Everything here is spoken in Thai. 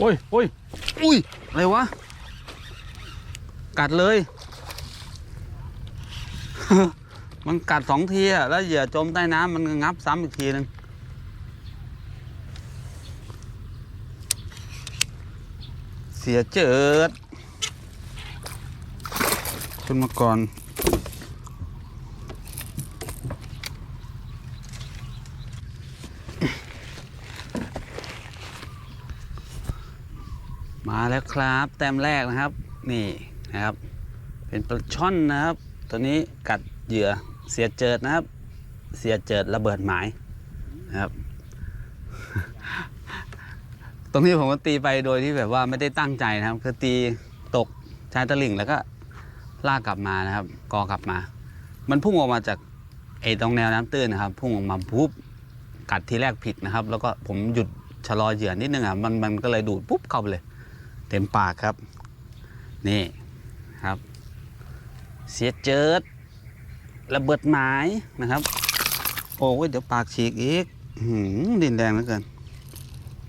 โอ้ยโอ้ยอุ้ย อะไรวะ กัดเลย มันกัดสองทีอะแล้วเหยื่อจมใต้น้ำมันงับซ้ำอีกทีหนึ่งเสียเจิด ขึ้นมาก่อน มาแล้วครับ แต้มแรกนะครับ นี่นะครับ เป็นปลาช่อนนะครับ ตัวนี้กัดเหยื่อเสียเจิดนะครับ เสียเจิดระเบิดหมายนะครับ ตรงนี้ผมก็ตีไปโดยที่แบบว่าไม่ได้ตั้งใจนะครับ คือตีตกชายตะลิ่งแล้วก็ลากกลับมานะครับ กอกลับมา มันพุ่งออกมาจากไอ้ตรงแนวน้ำตื้นนะครับ พุ่งออกมาปุ๊บกัดทีแรกผิดนะครับ แล้วก็ผมหยุดชะลอเหยื่อนิดนึงอะมันมันก็เลยดูดปุ๊บเข้าไปเลย เต็มปากครับ นี่ครับ เสียเจิดระเบิดหมายนะครับ โอ้ยเดี๋ยวปากฉีกอีกหือดินแดงเหลือเกิน